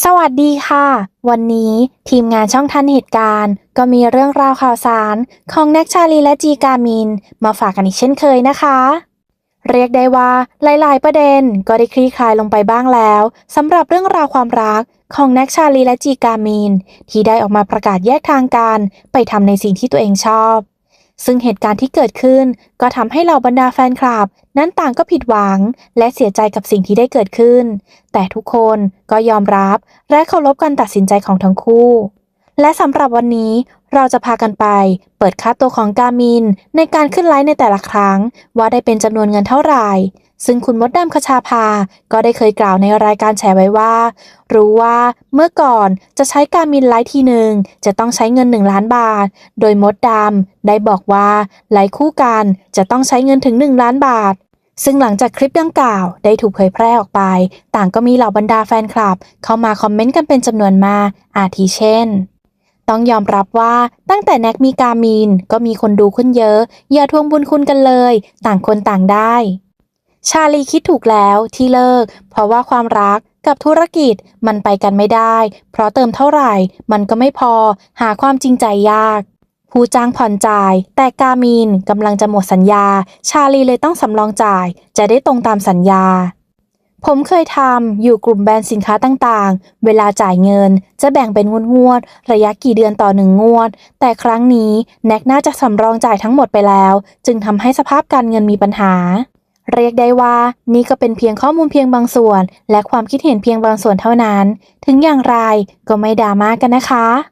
สวัสดีค่ะ วันนี้ทีมงานช่องทันเหตุการณ์ ก็มีเรื่องราวข่าวสารของแน็กชาลีและจีกามิน มาฝากกันอีกเช่นเคยนะคะ เรียกได้ว่าหลาย ๆ ประเด็นก็ได้คลี่คลายลงไปบ้างแล้วสำหรับเรื่องราวความรักของแน็กชาลีและจีกามิน ที่ได้ออกมาประกาศแยกทางกันไปทำในสิ่งที่ตัวเองชอบ ซึ่งเหตุการณ์ที่เกิดขึ้น ก็ทำให้เหล่าบรรดาแฟนคลับ นั้นต่างก็ผิดหวัง และเสียใจกับสิ่งที่ได้เกิดขึ้น แต่ทุกคนก็ยอมรับและเคารพการตัดสินใจของทั้งคู่ และสำหรับวันนี้เราจะพากันไป เปิดค่าตัวของกามิน ในการขึ้นไลฟ์ในแต่ละครั้ง ว่าได้เป็นจำนวนเงินเท่าไหร่ ซึ่งคุณมดดำคชาภา ก็ได้เคยกล่าวในรายการแฉไว้ว่า รู้ว่าเมื่อก่อนจะใช้การมินไลฟ์ทีหนึ่งจะต้องใช้เงิน 1 ล้านบาท โดยมดดำได้บอกว่าไลฟ์คู่กันจะต้องใช้เงินถึง 1 ล้านบาทซึ่งหลังจากคลิปดังกล่าวได้ถูกเผยแพร่ออกไป ต่างก็มีเหล่าบรรดาแฟนคลับ เข้ามาคอมเมนต์กันเป็นจำนวนมาก อาทิเช่น ต้องยอมรับว่าตั้งแต่แน็กมีกามีน ก็มีคนดูขึ้นเยอะ อย่าทวงบุญคุณกันเลย ต่างคนต่างได้ ชาลีคิดถูกแล้วที่เลิก เพราะว่าความรักกับธุรกิจมันไปกันไม่ได้ เพราะเติมเท่าไหร่ มันก็ไม่พอ หาความจริงใจยาก ผู้จ้างผ่อนจ่าย แต่กามีนกำลังจะหมดสัญญา ชาลีเลยต้องสำรองจ่าย จะได้ตรงตามสัญญา ผมเคยทำอยู่กลุ่มแบรนด์สินค้าต่างๆ เวลาจ่ายเงิน จะแบ่งเป็นงวดๆระยะกี่เดือนต่อหนึ่งงวด แต่ครั้งนี้แน็กน่าจะสำรองจ่ายทั้งหมดไปแล้ว จึงทำให้สภาพการเงินมีปัญหา เรียกได้ว่านี่ก็เป็นเพียงข้อมูลเพียงบางส่วน และความคิดเห็นเพียงบางส่วนเท่านั้น ถึงอย่างไรก็ไม่ดราม่ากันนะคะ